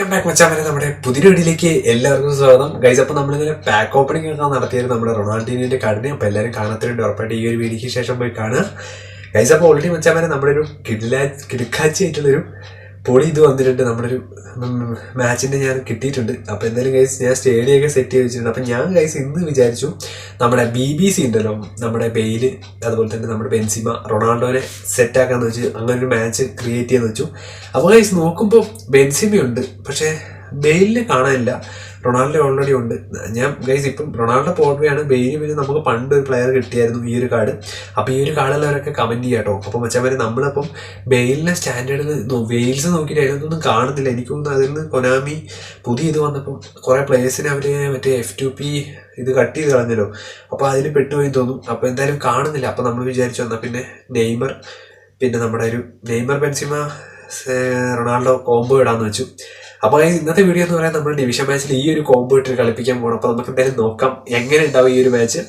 Welcome നമ്മുടെ പുതിയ വീഡിയോയിലേക്ക് എല്ലാവർക്കും സ്വാഗതം. ഗൈസ് അപ്പോൾ നമ്മളിങ്ങനെ പാക്ക് ഓപ്പണിംഗ് ഒക്കെ നടത്തിയത് നമ്മുടെ റൊണാൾഡീനിന്റെ കാർഡിനെ. അപ്പോൾ എല്ലാവരും കാണാത്തതുണ്ട് ഉറപ്പായിട്ട് ഈ ഒരു വീഡിയോയ്ക്ക് ശേഷം പോയി കാണുക. ഗൈസ് അപ്പോൾ ഓൾറെഡി മച്ചാമനെ നമ്മുടെ ഒരു കിടിലാ കിടുക്കാച്ചി ആയിട്ടുള്ളൊരു പൊളി ഇത് വന്നിട്ടുണ്ട്. നമ്മുടെ ഒരു മാച്ചിന്റെ ഞാൻ കിട്ടിയിട്ടുണ്ട്. അപ്പോൾ എന്തായാലും ഗൈസ് ഞാൻ സ്റ്റേഡിയൊക്കെ സെറ്റ് ചെയ്ത് വെച്ചിട്ടുണ്ട്. അപ്പോൾ ഞാൻ ഗൈസ് ഇന്ന് വിചാരിച്ചു നമ്മുടെ ബി ബി സി ഉണ്ടല്ലോ നമ്മുടെ ബെയിൽ അതുപോലെ തന്നെ നമ്മുടെ ബെൻസിമ റൊണാൾഡോനെ സെറ്റാക്കാന്ന് വെച്ച് അങ്ങനെ ഒരു മാച്ച് ക്രിയേറ്റ് ചെയ്യാന്ന് വെച്ചു. അപ്പോൾ ഗൈസ് നോക്കുമ്പോൾ ബെൻസിമയുണ്ട് പക്ഷേ ബെയിലിനെ കാണാനില്ല. റൊണാൾഡോ ഓൾറെഡി ഉണ്ട്. ഞാൻ ഗൈസ് ഇപ്പം റൊണാൾഡോ പോകുകയാണ് ബെയിലി പിന്നെ നമുക്ക് പണ്ട് ഒരു പ്ലെയർ കിട്ടിയായിരുന്നു ഈ ഒരു കാർഡ്. അപ്പോൾ ഈ ഒരു കാർഡുള്ളവരൊക്കെ കമന്റ് ചെയ്യാം കേട്ടോ അപ്പോൾ മച്ചാമാരെ നമ്മളിപ്പം ബെയിലിനെ സ്റ്റാൻഡേർഡിൽ വെയിൽസ് നോക്കിയിട്ട് അതിനൊന്നും കാണുന്നില്ല. എനിക്കൊന്നും അതിൽ നിന്ന് കൊനാമി പുതിയ ഇത് വന്നപ്പം കുറേ പ്ലേയേഴ്സിനെ അവർ മറ്റേ എഫ് ടു പി ഇത് കട്ട് ചെയ്ത് കളഞ്ഞല്ലോ. അപ്പോൾ അതിൽ പെട്ടുപോയി തോന്നും. അപ്പോൾ എന്തായാലും കാണുന്നില്ല. അപ്പോൾ നമ്മൾ വിചാരിച്ചു വന്നാൽ പിന്നെ നെയ്മർ പിന്നെ നമ്മുടെ ഒരു നെയ്മർ ബെൻസിമ റൊണാൾഡോ കോംബോ ഇടാന്ന് വെച്ചു. അപ്പോൾ ഇന്നത്തെ വീഡിയോ എന്ന് പറയാൻ നമ്മുടെ ഡിവിഷൻ മാച്ചിൽ ഈ ഒരു കോംബോ ഇട്ട് കളിപ്പിക്കാൻ പോകണം അപ്പോൾ നമുക്ക് എന്തായാലും നോക്കാം എങ്ങനെ ഉണ്ടാവും ഈ ഒരു മാച്ച്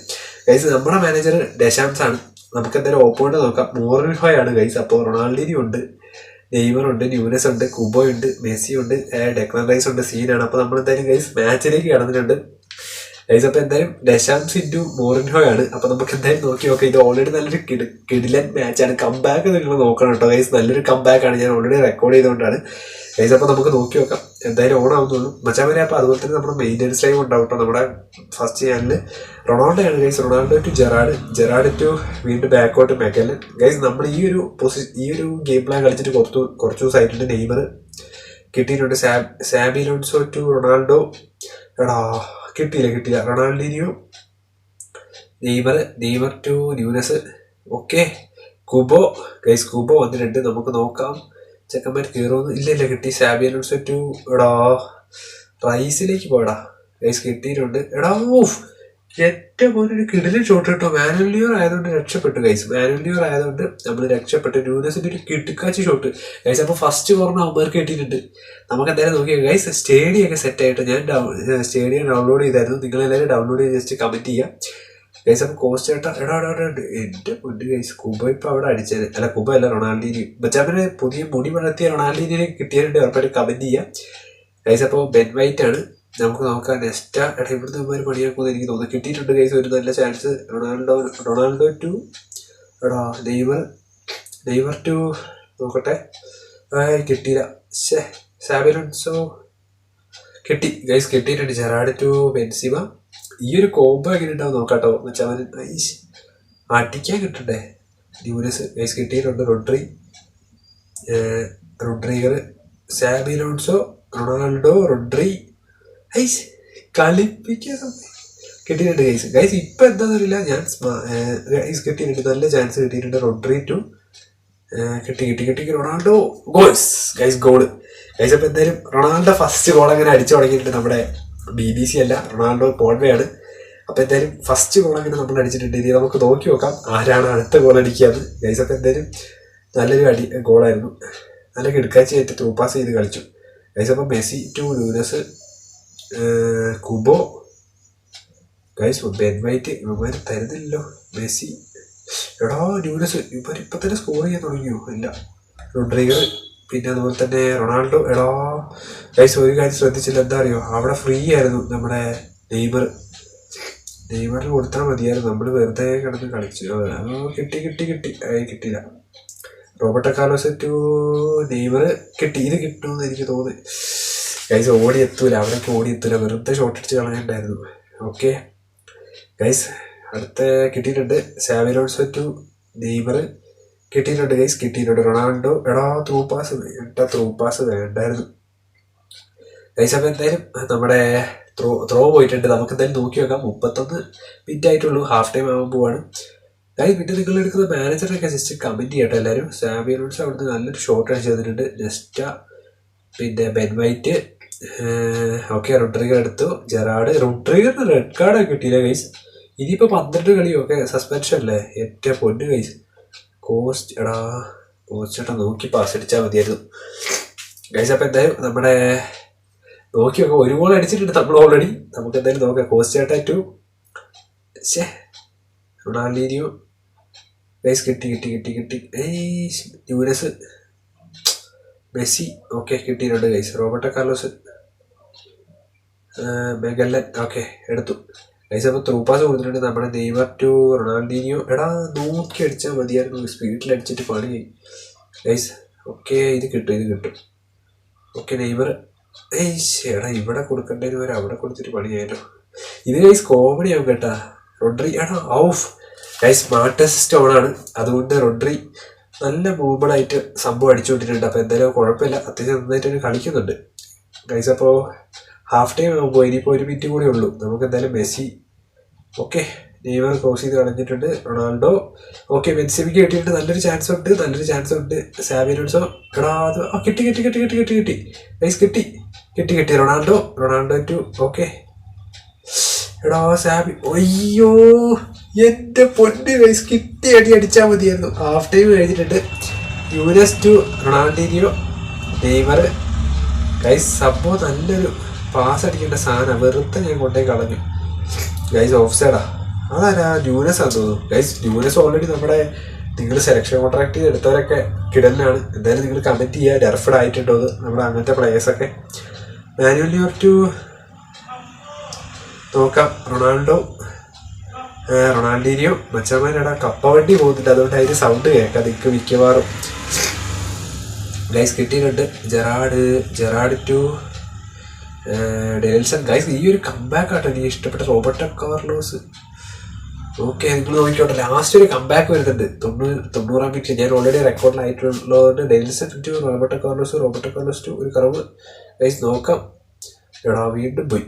ഗൈസ് നമ്മുടെ മാനേജർ ഡെഷാംസ് ആണ്. നമുക്ക് എന്തായാലും ഓപ്പോണ്ട് നോക്കാം. മോറിൻഹോയ് ആണ് ഗൈസ് അപ്പോൾ റൊണാൾഡിനി ഉണ്ട് നെയ്മർ ഉണ്ട് ന്യൂനസ് ഉണ്ട് കുബോ ഉണ്ട് മെസ്സി ഉണ്ട് ഡെക്ലർ റൈസ് ഉണ്ട്. സീനാണ് അപ്പോൾ നമ്മൾ എന്തായാലും ഗൈസ് മാച്ചിലേക്ക് കടന്നിട്ടുണ്ട്. ഗൈസ് അപ്പൊ എന്തായാലും ദശാംസ് മോറിൻഹോ ആണ് അപ്പൊ നമുക്ക് എന്തായാലും നോക്കി നോക്കാം. ഇത് ഓൾറെഡി നല്ലൊരു കിട് കിടിലൻ മാച്ചാണ് കംബാക്ക് നിങ്ങൾ നോക്കണം കേട്ടോ ഗൈസ് നല്ലൊരു കംബാക്ക് ആണ്. ഞാൻ ഓൾറെഡി റെക്കോർഡ് ചെയ്തുകൊണ്ടാണ്. ഗൈസ് അപ്പൊ നമുക്ക് നോക്കി നോക്കാം. എന്തായാലും ഓൺ ആവുന്നുള്ളൂ. മച്ചാൻ വരെ അപ്പോൾ അതുപോലെ തന്നെ നമ്മുടെ മെയിന്റെനൻസ് ടൈം ഉണ്ടാവും നമ്മുടെ ഫസ്റ്റ് ചാനലിൽ റൊണാൾഡോ ആണ് guys Ronaldo to Gerrard. Gerrard to വീണ്ടും ബാക്കോട്ട് മെക്കൽ ഗൈസ് നമ്മൾ ഈ ഒരു പൊസി ഈ ഒരു ഗെയിം പ്ലാൻ കളിച്ചിട്ട് കുറച്ച് കുറച്ച് ദിവസമായിട്ടുണ്ട് നെയ്മർ കിട്ടിയിട്ടുണ്ട്. സാബ് സാബി ലോൺസോ ടു റൊണാൾഡോ. എടാ കിട്ടിയില്ല കിട്ടിയില്ല. Ronaldinho Neymar Neymar to Nunez. Okay. Kubo guys Kubo വന്നിട്ടുണ്ട്. നമുക്ക് നോക്കാം. ചെക്കന്മാർ കയറുമെന്ന്. ഇല്ല ഇല്ല കിട്ടി. Xabi Alonso to. എടാ റൈസിലേക്ക് പോടാ ഗൈസ് കിട്ടിയിട്ടുണ്ട്. എടാ ഓഫ് ഏറ്റവും ഒരു കിടിലൻ ഷോട്ട് കേട്ടോ മാനുവലിയർ ആയതുകൊണ്ട് രക്ഷപ്പെട്ടു ഗൈസ് വാലന്റിയർ ആയതുകൊണ്ട് നമ്മൾ രക്ഷപ്പെട്ടു. ന്യൂനസിന്റെ ഒരു കിട്ടുക്കാച്ചി ഷോട്ട് ഗൈസ് അപ്പോൾ ഫസ്റ്റ് കോർണർ അവന്മാർക്ക് കിട്ടിയിട്ടുണ്ട്. നമുക്ക് എന്തായാലും നോക്കിയാൽ ഗൈസ് സ്റ്റേഡിയം ഒക്കെ സെറ്റ് ആയിട്ട് ഞാൻ സ്റ്റേഡിയം ഡൗൺലോഡ് ചെയ്തായിരുന്നു. നിങ്ങൾ എല്ലാവരും ഡൗൺലോഡ് ചെയ്ത് ജസ്റ്റ് കമന്റ് ചെയ്യാം. ഗൈസ് അപ്പോൾ കോസ്റ്റ് ആയിട്ട് എടാ എടാ എടാ എന്റെ എന്റെ പൊന്ന് ഗൈസ് കുബ ഇപ്പൊ അവിടെ അടിച്ചത്. അല്ല കുബ അല്ല റൊണാൾഡീനി ബച്ചാപ്പിന് പുതിയ മുടി വളർത്തിയ റൊണാൾഡീനിനെ കിട്ടിയിട്ടുണ്ട് ഉറപ്പായിട്ട് കമന്റ് ചെയ്യാം. ഗൈസ് അപ്പോൾ ബെൻ ആണ്. നമുക്ക് നോക്കാം. നെക്സ്റ്റ് എടാ ഇവിടുന്ന് ഇവന്മാർ പണിയാക്കുമെന്ന് എനിക്ക് തോന്നുന്നു കിട്ടിയിട്ടുണ്ട് കേസ് ഒരു നല്ല ചാൻസ് റൊണാൾഡോ റൊണാൾഡോ ടു എടാ നെയ്മർ നെയ്മർ ടു നോക്കട്ടെ. കിട്ടിയില്ല. ശേ സാബിലൻസോ കിട്ടി. ഗൈസ് കിട്ടിയിട്ടുണ്ട്. Gerrard to Benzema. ഈ ഒരു കോംബോ എങ്ങനെ ഉണ്ടാവും നോക്കാട്ടോ. മച്ചവൻ ഐസ് അടിക്കാൻ കിട്ടണ്ടേ? ന്യൂനസ് ഗൈസ് കിട്ടിയിട്ടുണ്ട്. Rodri Rodrygo Xabi Alonso Ronaldo Rodri ice കളിപ്പിക്കാൻ കിട്ടിയിട്ടുണ്ട് ഗൈസ് ഗൈസ് ഇപ്പൊ എന്താണെന്നറിയില്ല ഞാൻ ഗൈസ് കിട്ടിയിട്ടുണ്ട്. നല്ല ചാൻസ് കിട്ടിയിട്ടുണ്ട്. റൊഡ്രി ടു കിട്ടി കിട്ടി കിട്ടി. Ronaldo goals guys goal guys അപ്പം എന്തായാലും റൊണാൾഡോ ഫസ്റ്റ് ഗോൾ അങ്ങനെ അടിച്ചു തുടങ്ങിയിട്ടുണ്ട് നമ്മുടെ ബി ബി സി അല്ല. റൊണാൾഡോ പോൾവേ അപ്പൊ എന്തായാലും ഫസ്റ്റ് ഗോൾ അങ്ങനെ നമ്മൾ അടിച്ചിട്ടുണ്ട്. ഇനി നമുക്ക് നോക്കി നോക്കാം ആരാണ് അടുത്ത ഗോൾ അടിക്കാന്ന് ഗൈസ് അപ്പം എന്തായാലും നല്ലൊരു അടി ഗോളായിരുന്നു നല്ല കിടക്കാച്ചി ആയിട്ട് ടൂ പാസ് ചെയ്ത് കളിച്ചു. ഗൈസ് അപ്പം Messi to Nunez Kubo. Guys Ben White ഇവന്മാർ തരുന്നില്ലല്ലോ. മെസ്സി. എടാ ന്യൂനസ് ഇവർ ഇപ്പൊ തന്നെ സ്കോർ ചെയ്യാൻ തുടങ്ങിയോ? ഇല്ല. റൊഡ്രിഗർ പിന്നെ അതുപോലെ തന്നെ റൊണാൾഡോ. എടാ. ഗൈസ് ഒരു കാര്യം ശ്രദ്ധിച്ചില്ല. എന്താ അറിയോ അവിടെ ഫ്രീ ആയിരുന്നു നമ്മുടെ നെയ്മർ. നെയ്മറിന് കൊടുത്താൽ മതിയായിരുന്നു. നമ്മൾ വെറുതെ കിടന്ന് കളിച്ചു. കിട്ടി കിട്ടി കിട്ടി. കിട്ടിയില്ല. റോബർട്ടോ കാർലോസ് ടു നെയ്മർ കിട്ടി. ഇത് കിട്ടുമെന്ന് എനിക്ക് തോന്നി. ഗൈസ് ഓടി എത്തൂല അവരൊക്കെ ഓടി എത്തൂല വെറുതെ ഷോട്ട് അടിച്ച് കളയണ്ടായിരുന്നു. ഓക്കെ ഗൈസ് അടുത്ത കിട്ടിയിട്ടുണ്ട്. സാവിലോൺസോ ടു നെയ്മർ കിട്ടിയിട്ടുണ്ട് ഗൈസ് കിട്ടിയിട്ടുണ്ട്. റൊണാൾഡോ. എടാ ത്രൂ പാസ് വേണ്ട ത്രൂ പാസ് വേണ്ടായിരുന്നു. ഗൈസ് അപ്പോൾ എന്തായാലും നമ്മുടെ ത്രോ ത്രോ പോയിട്ടുണ്ട്. നമുക്ക് എന്തായാലും നോക്കി നോക്കാം. മുപ്പത്തൊന്ന് മിനിറ്റ് ആയിട്ടുള്ളൂ. ഹാഫ് ടൈം ആകാൻ പോവാണ്. ഗൈസ് പിന്നെ നിങ്ങൾ എടുക്കുന്ന മാനേജറിനൊക്കെ ജസ്റ്റ് കമന്റ് ചെയ്യട്ടെ എല്ലാവരും. സാവിലോൺസ് അവിടുന്ന് നല്ലൊരു ഷോട്ട് അടിച്ച് തന്നിട്ടുണ്ട്. നെസ്റ്റ പിന്നെ ബെൻ വൈറ്റ് ഓക്കെ റൊഡ്രിഗർ എടുത്തു. ജെറാഡ് റൊഡ്രിഗറിന് റെഡ് കാർഡ് കിട്ടിയില്ല ഗൈസ് ഇനിയിപ്പോൾ പന്ത്രണ്ട് കളി ഓക്കെ സസ്പെൻഷൻ അല്ലേ? ഏറ്റവും പൊന്ന് ഗൈസ് കോസ്റ്റ് എടാ കോസ്റ്റ് ചേട്ടാ നോക്കി പാസ് അടിച്ചാൽ മതിയായിരുന്നു. ഗൈസ് അപ്പോൾ എന്തായാലും നമ്മുടെ നോക്കി നോക്കാം ഒരു ഗോൾ അടിച്ചിട്ടുണ്ട് നമ്മൾ ഓൾറെഡി നമുക്ക് എന്തായാലും നോക്കാം. കോസ്റ്റ് ചേട്ടാ ടു ശേ റൊണാൾഡീനിയോ ഗൈസ് കിട്ടി കിട്ടി കിട്ടി കിട്ടി. ഏയ് ന്യൂനസ് മെസ്സി ഓക്കെ കിട്ടിയിട്ടുണ്ട് ഗൈസ് റോബർട്ടോ കാർലോസ് മെഗല്ലൻ ഓക്കെ എടുത്തു. ഗൈസ് അപ്പോൾ ത്രൂ പാസ് കൊടുത്തിട്ടുണ്ട്. നമ്മുടെ നെയ്മർ ടു റൊണാൾഡീനിയോ. എടാ നോക്കി അടിച്ചാൽ മതിയായിരുന്നു. സ്പീഡിൽ അടിച്ചിട്ട് പണി ഗൈസ് ഓക്കെ ഇത് കിട്ടും ഇത് കിട്ടും. Okay Neymar. ഏയ് എടാ ഇവിടെ കൊടുക്കേണ്ടതിന് വരെ അവിടെ കൊടുത്തിട്ട് പണിയായല്ലോ ഇത് ഗൈസ് കോമഡി ആവും കേട്ടാ. റൊഡ്രി എടാ ഔഫ്. ഗൈസ് മാർട്ടസ് ഓണാണ് അതുകൊണ്ട് റൊഡ്രി നല്ല മൂവ്മെന്റായിട്ട് സംഭവം അടിച്ചുകൊണ്ടിട്ടുണ്ട്. അപ്പോൾ എന്തായാലും കുഴപ്പമില്ല. അത്യാവശ്യം നന്നായിട്ട് കളിക്കുന്നുണ്ട്. ഗൈസ് അപ്പോൾ ഹാഫ് ടൈം ആകുമ്പോൾ ഇനിയിപ്പോൾ ഒരു മിനിറ്റ് കൂടെ ഉള്ളൂ. നമുക്ക് എന്തായാലും മെസ്സി ഓക്കെ നെയ്മർ ക്രോസ് ചെയ്ത് കളഞ്ഞിട്ടുണ്ട് റൊണാൾഡോ ഓക്കെ ബെൻസിമിക്ക് കിട്ടിയിട്ട് നല്ലൊരു ചാൻസ് ഉണ്ട് നല്ലൊരു ചാൻസ് ഉണ്ട്. സാബിനോട്സോ എടാ അത് ആ കിട്ടി കിട്ടി കിട്ടി കിട്ടി കിട്ടി കിട്ടി. വൈസ് കിട്ടി കിട്ടി കിട്ടി. റൊണാൾഡോ റൊണാൾഡോ ടു ഓക്കെ എടാ സാബി അയ്യോ എന്റെ പൊന്ന് വൈസ് കിട്ടി അടി അടിച്ചാൽ മതിയായിരുന്നു. ഹാഫ് ടൈം കഴിഞ്ഞിട്ടുണ്ട്. Nunez to Ronaldinho Neymar. Guys സംഭവം നല്ലൊരു പാസ് അടിക്കേണ്ട സാധനം വെറുതെ ഞാൻ കൊണ്ടേ കളഞ്ഞു. ഗൈസ് ഓഫ് സൈഡാ അതാരാ? ന്യൂനസ് ആണെന്ന് തോന്നുന്നു. ഗൈസ് ന്യൂനസ് ഓൾറെഡി നമ്മുടെ നിങ്ങൾ സെലക്ഷൻ കോൺട്രാക്ട് എടുത്തവരൊക്കെ കിടലിനാണ് എന്തായാലും നിങ്ങൾ കമന്റ് ചെയ്യുക. ഡെർഫഡ് ആയിട്ടുണ്ടോ നമ്മുടെ അങ്ങനത്തെ പ്ലേയേഴ്സൊക്കെ മാനുവൽ ന്യൂർ ടു നോക്കാം. റൊണാൾഡോ റൊണാൾഡീനിയോ മച്ചന്മാരടാ കപ്പ വണ്ടി പോകുന്നുണ്ട്. അതുകൊണ്ട് അതിന് സൗണ്ട് കേൾക്കാം നിൽക്ക് മിക്കവാറും. ഗൈസ് കിട്ടിയിട്ടുണ്ട്. Gerrard Gerrard to Nelson guys ഈ ഒരു കമ്പാക്ക് ആട്ടോ എനിക്ക് ഇഷ്ടപ്പെട്ട റോബർട്ടോ കാർലോസ് ഓക്കെ നിങ്ങൾ നോക്കിക്കോട്ടെ ലാസ്റ്റ് ഒരു കമ്പാക്ക് വരുന്നുണ്ട്. തൊണ്ണൂറ് തൊണ്ണൂറാം മിനിറ്റ് ഞാൻ already റെക്കോർഡിലായിട്ടുള്ളതുകൊണ്ട് Nelson to Roberto Carlos Roberto Carlos to ഒരു കറവ്. ഗൈസ് നോക്കാം. എടാ വീണ്ടും പോയി.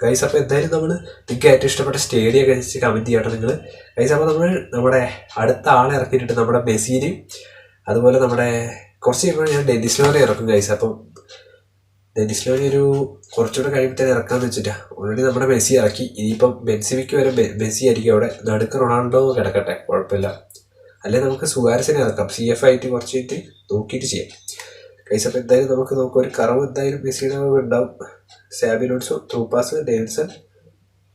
ഗൈസ് അപ്പോൾ എന്തായാലും നമ്മൾ നിങ്ങൾക്ക് ഏറ്റവും ഇഷ്ടപ്പെട്ട സ്റ്റേഡിയം ഒക്കെ വെച്ച് കമന്റ് ചെയ്യട്ടെ നിങ്ങൾ ഗൈസ് അപ്പോൾ നമ്മൾ നമ്മുടെ അടുത്ത ആളെ ഇറക്കിയിട്ടുണ്ട് നമ്മുടെ മെസ്സിനെയും. അതുപോലെ നമ്മുടെ കുറച്ച് കഴിയുമ്പോൾ ഞാൻ ഡെന്നിസ് ലോനെ ഇറക്കും ഗൈസ് അപ്പം ഡെന്നിസ് ലോനെ ഒരു കുറച്ചുകൂടെ കഴിയുമ്പോൾ തന്നെ ഇറക്കാന്ന് വെച്ചിട്ടാ. ഓൾറെഡി നമ്മുടെ മെസ്സി ഇറക്കി. ഇനിയിപ്പം ബെൻസിമിക്ക് വരെ മെസ്സി ആയിരിക്കും അവിടെ. നടുക്ക് റൊണാൾഡോ കിടക്കട്ടെ. കുഴപ്പമില്ല. അല്ലെ നമുക്ക് സുഗാരസിനെ ഇറക്കാം. സി എഫ് ആയിട്ട് കുറച്ച് കഴിഞ്ഞിട്ട് നോക്കിയിട്ട് ചെയ്യാം. കൈസ് അപ്പം എന്തായാലും നമുക്ക് നോക്കാം. ഒരു കറവ് എന്തായാലും മെസ്സിയുടെ ഉണ്ടാവും. സാബിനോട്സോ ത്രൂപ്പാസ് ഡേവിഡ്സൺ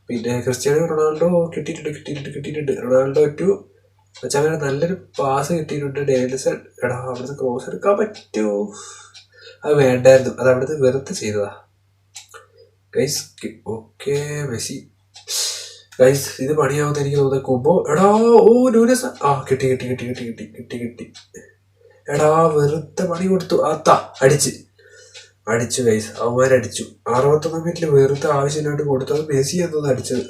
പിന്നെ ക്രിസ്ത്യാനോ റൊണാൾഡോ കിട്ടിയിട്ടുണ്ട് കിട്ടിയിട്ടുണ്ട് കിട്ടിയിട്ടുണ്ട്. Ronaldo to. വെച്ചാൽ നല്ലൊരു പാസ് കിട്ടിയിട്ടുണ്ട് ഡേവിഡ്സൺ. എടാ അവിടുന്ന് ക്രോസ് എടുക്കാൻ പറ്റുമോ അത് വേണ്ടായിരുന്നു. അത് അവിടുന്ന് വെറുതെ ചെയ്തതാ. Guys okay Messi. ഗൈസ് ഇത് പണിയാവുന്ന എനിക്ക് തോന്നുന്നത് കുമ്പോ എടാ ഓ നൂനസ് ആ കിട്ടി കിട്ടി കിട്ടി കിട്ടി കിട്ടി കിട്ടി കിട്ടി. എടാ വെറുതെ പണി കൊടുത്തു. അത്താ അടിച്ച്. അടിച്ചു ഗൈസ് അവന്മാരടിച്ചു. അറുപത്തൊന്നാം മിനിറ്റിൽ വെറുതെ ആവശ്യമില്ലാണ്ട് കൊടുത്തു. അത് മെസ്സി എന്നത് അടിച്ചത്?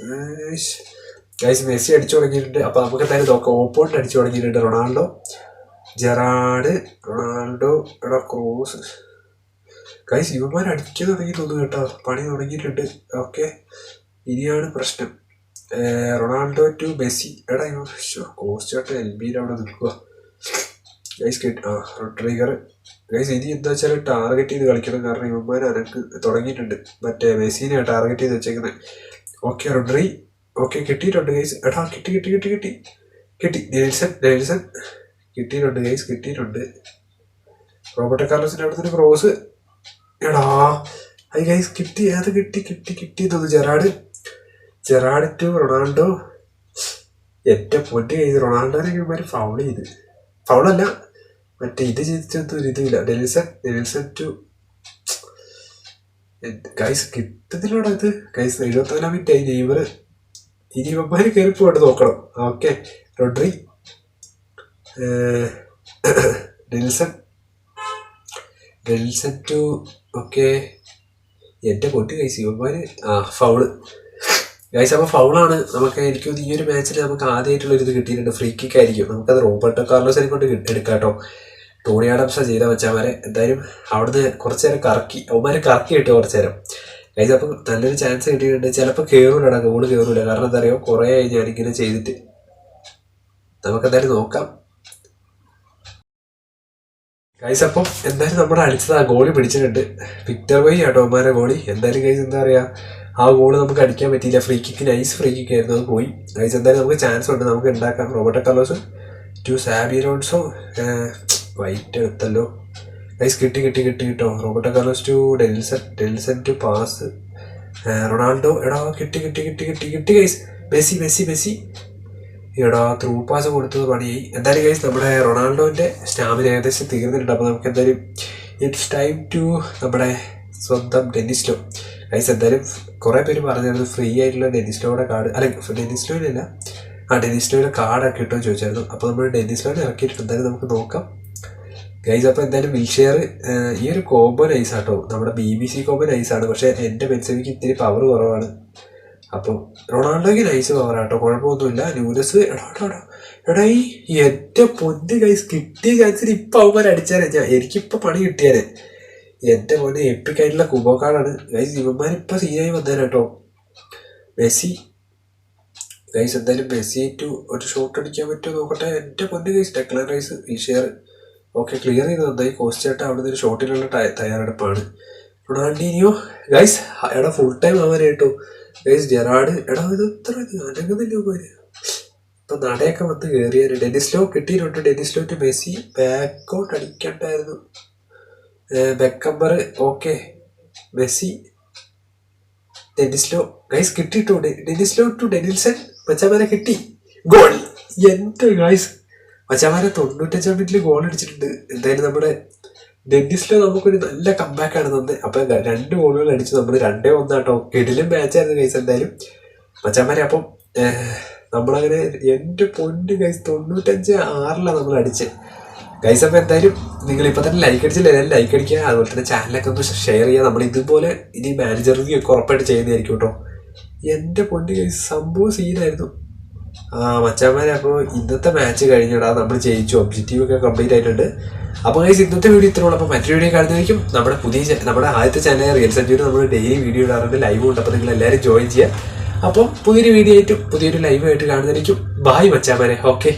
ഗൈസ് മെസ്സി അടിച്ചു തുടങ്ങിയിട്ടുണ്ട്. അപ്പൊ നമുക്ക് എന്തായാലും നോക്കാം. ഓപ്പോണ്ട് അടിച്ചു തുടങ്ങിയിട്ടുണ്ട്. റൊണാൾഡോ. Gerrard Ronaldo. എടാ ക്രോസ്. ഗൈസ് ഇവന്മാർ അടിച്ച് തുടങ്ങി കേട്ടോ. പണി തുടങ്ങിയിട്ടുണ്ട്. ഓക്കെ ഇനിയാണ് പ്രശ്നം. Ronaldo to Messi. എടാ ഇവ കോസ്റ്റ് എൽ ബിയിൽ അവിടെ നിൽക്കുക ഗൈസ് കേട്ട് ആ റൊട്രീഗർ ഗൈസ് ഇനി എന്താ വെച്ചാൽ ടാർഗറ്റ് ചെയ്ത് കളിക്കണം. കാരണം ഇവന്മാർ അനക്ക് തുടങ്ങിയിട്ടുണ്ട്. മറ്റേ മെസ്സിനെ ടാർഗറ്റ് ചെയ്ത് വെച്ചേക്കുന്നത്. ഓക്കെ റൊഡ്രി ഓക്കെ കിട്ടിയിട്ടുണ്ട് ഗൈസ് എടാ കിട്ടി കിട്ടി കിട്ടി കിട്ടി. കിട്ടി. Nelson Nelson. കിട്ടിയിട്ടുണ്ട് ഗൈസ് കിട്ടിയിട്ടുണ്ട്. റോബർട്ട് കാർലോസിന്റെ അവിടുത്തെ ക്രോസ് എടാ. അത് ഗൈസ് കിട്ടി. ഏത് കിട്ടി? കിട്ടി കിട്ടി. തോന്നു ജെറാഡ്. Gerrard to Ronaldo. എറ്റ പൊട്ടി കഴിഞ്ഞ് റൊണാൾഡോനെ ഇവന്മാർ ഫൗൾ ചെയ്ത്. ഫൗളല്ല മറ്റേ ഇത് ചെയ്തിട്ടൊന്നും ഒരു ഇതുമില്ല. ഡെലിസൺ ഡെലിസൺ ടു ഗൈസ് കിട്ടുന്നില്ലടാ ഇത്. ഗൈസ് എഴുപത്തിനാലാം മിനിറ്റ് ആയി. നെയ്മർ ഇനി ഇവന്മാര് കയറി പോയിട്ട് നോക്കണം. Okay Rodri. Nelson Nelson to okay എന്റെ പൊട്ടി ഗൈസ് ഇവന്മാര് ആ ഫൗൾ ഗൈസ് അപ്പോൾ ഫൗളാണ് നമുക്ക് എനിക്ക് ഈ ഒരു മാച്ചിൽ നമുക്ക് ആദ്യമായിട്ടുള്ള ഒരു ഇത് കിട്ടിയിട്ടുണ്ട്. ഫ്രീ കിക്ക് ആയിരിക്കും. നമുക്കത് റോബർട്ടോ കാർലോസിനെ കൊണ്ട് എടുക്കാം കേട്ടോ. ടോണി ആഡംസ ചെയ്ത വെച്ചാൽ എന്തായാലും അവിടുന്ന് കുറച്ച് നേരം കറക്കി അവന്മാരെ കറക്കി കിട്ടും കുറച്ച് നേരം. ഗൈസ് അപ്പം നല്ലൊരു ചാൻസ് കിട്ടിയിട്ടുണ്ട്. ചിലപ്പോൾ കയറൂലടാ ഗോൾ കയറൂല കാരണം എന്താ പറയുക കുറേ ഞാനിങ്ങനെ ചെയ്തിട്ട്. നമുക്കെന്തായാലും നോക്കാം. ഗൈസ് അപ്പം എന്തായാലും നമ്മുടെ അടിച്ചത് ആ ഗോളി പിടിച്ചിട്ടുണ്ട്. വിക്ടർ വൈ ആട്ടോ ഗോളി എന്തായാലും ഗൈസ് എന്താ പറയുക ആ ഗോൾ നമുക്ക് അടിക്കാൻ പറ്റിയില്ല. Free kick nice free kick ആയിരുന്നു അത് പോയി. ഗൈസ് എന്തായാലും നമുക്ക് ചാൻസ് ഉണ്ട്. നമുക്ക് ഉണ്ടാക്കാം. Roberto Carlos to Xabi Alonso white എടുത്തല്ലോ. ഗൈസ് കിട്ടി കിട്ടി കിട്ടി കിട്ടോ. Roberto Carlos to Delson Delson to pass Ronaldo എടാ കിട്ടി കിട്ടി കിട്ടി കിട്ടി കിട്ടി ഗൈസ് മെസ്സി മെസ്സി മെസ്സി. എടാ ത്രൂ പാസ് കൊടുത്തത് പണി. എന്തായാലും ഗൈസ് നമ്മുടെ റൊണാൾഡോന്റെ സ്റ്റാമിന ഏകദേശം തീർന്നിട്ടുണ്ട്. അപ്പോൾ നമുക്ക് എന്തായാലും ഇറ്റ്സ് ടൈം ടു നമ്മുടെ സ്വന്തം ഡെന്നിസ്ലോ. ഗൈസ് എന്തായാലും കുറേ പേര് പറഞ്ഞായിരുന്നു ഫ്രീ ആയിട്ടുള്ള ഡെന്നിസ്ലോയുടെ കാർഡ് അല്ല ഡെന്നിസ്ലോയിലല്ല. ആ ഡെന്നിസ്ലോയുടെ കാർഡൊക്കെ കിട്ടുമെന്ന് ചോദിച്ചായിരുന്നു. അപ്പോൾ നമ്മൾ ഡെന്നിസ്റ്റോയിൽ ഇറക്കിയിട്ടുണ്ട്. എന്തായാലും നമുക്ക് നോക്കാം. ഗൈസ് അപ്പോൾ എന്തായാലും വിൽഷെയർ ഈ ഒരു കോമ്പോ നൈസ് ആട്ടോ. നമ്മുടെ ബി ബി സി കോമ്പോ നൈസാണ് പക്ഷേ എന്റെ പെൻസിലിക്ക് ഇത്തിരി പവർ കുറവാണ്. അപ്പം റൊണാൾഡോയ്ക്ക് ലൈസ് പവർ ആട്ടോ കുഴപ്പമൊന്നുമില്ല. ലൂലസ് എടാ എടാ എടാ ഈ എന്റെ പൊന്ന് ഗൈസ് കിട്ടിയ ചാൻസിൽ ഇപ്പം അവന്മാർ അടിച്ചാലേ ഞാൻ എനിക്കിപ്പോൾ പണി കിട്ടിയാലേ എന്റെ മോനെ എപ്പിക്കായിട്ടുള്ള ആയിട്ടുള്ള കുബോ ഗൈസ് ഇവന്മാർ ഇപ്പം സീനായി വന്നേനെ കേട്ടോ മെസ്സി. ഗൈസ് എന്തായാലും മെസ്സി ടു ഒരു ഷോട്ട് അടിക്കാൻ പറ്റുമോ നോക്കട്ടെ. എന്റെ പൊന്ന് guys Declan Rice Wilshere. Okay clear ചെയ്ത്. നന്നായി കോസ്റ്റായിട്ട് അവിടെ നിന്ന് ഷോട്ടിനുള്ള തയ്യാറെടുപ്പാണ്. റൊണാൾഡീനിയോ? ഗൈസ് എടാ ഫുൾ ടൈം ഗൈസ് ജെറാഡ്. എടാ ഇത് ഇത്ര അനങ്ങുന്നില്ല പോര് ഇപ്പൊ നടയൊക്കെ വന്ന് കയറിയാണ് ഡെനിസ്ലോ കിട്ടിയിട്ടുണ്ട്. ഡെനിസ്ലോ ടു മെസ്സി ബാക്കൗട്ട് അടിക്കണ്ടായിരുന്നു. Beckenbauer okay Messi Denilson guys കിട്ടിയിട്ടുണ്ട് ഡെനിസ്ലോ ടു ഡെനിൽസൺ മച്ചാമാരെ കിട്ടി. ഗോൾ. എന്ത് ഗൈസ് മച്ചാമാരെ തൊണ്ണൂറ്റഞ്ചാം മിനിറ്റിൽ ഗോൾ അടിച്ചിട്ടുണ്ട്. എന്തായാലും നമ്മുടെ ഡെന്നിസ്ലോ നമുക്കൊരു നല്ല കമ്പാക്ക് ആണ് തന്നെ അപ്പൊ രണ്ട് ഗോളുകൾ അടിച്ച് നമ്മൾ രണ്ടേ ഒന്നാട്ടോ കിടിലും മാച്ചായിരുന്നു കൈസ് എന്തായാലും. മച്ചാമാരെ അപ്പം നമ്മളങ്ങനെ എന്റെ പൊന്ന് കൈസ് തൊണ്ണൂറ്റഞ്ച് ആറിലാണ് നമ്മൾ അടിച്ച്. ഗൈസ് അപ്പോൾ എന്തായാലും നിങ്ങൾ ഇപ്പോൾ തന്നെ ലൈക്ക് അടിച്ചില്ല. എല്ലാവരും ലൈക്ക് അടിക്കുക. അതുപോലെ തന്നെ ചാനലൊക്കെ ഒന്ന് ഷെയർ ചെയ്യുക. നമ്മൾ ഇതുപോലെ ഇനി മാനേജർ ഒക്കെ ഉറപ്പായിട്ട് ചെയ്യുന്നതായിരിക്കും കേട്ടോ. എന്റെ കൈസ് സംഭവം സീനായിരുന്നു ആ മച്ചാമാരെ അപ്പോൾ ഇന്നത്തെ മാച്ച് കഴിഞ്ഞടാ നമ്മൾ ജയിച്ചു. ഒബ്ജക്റ്റീവ് ഒക്കെ കംപ്ലീറ്റ് ആയിട്ടുണ്ട്. അപ്പോൾ ഗൈസ് ഇന്നത്തെ വീഡിയോ ഇത്രേ ഉള്ളൂ. അപ്പോൾ മറ്റൊരു വീഡിയോ കാണുന്നതായിരിക്കും നമ്മുടെ പുതിയ നമ്മുടെ ആദ്യത്തെ ചാനൽ റിയൽ സെഞ്ചുറി നമ്മൾ ഡെയിലി വീഡിയോ ഇടാറുണ്ട്. ലൈവ് ഉണ്ട്. അപ്പോൾ നിങ്ങൾ എല്ലാവരും ജോയിൻ ചെയ്യുക. അപ്പം പുതിയൊരു വീഡിയോ ആയിട്ടും പുതിയൊരു ലൈവ് ആയിട്ട് കാണുന്നതായിരിക്കും. ബായ് മച്ചാമാരെ. ഓക്കെ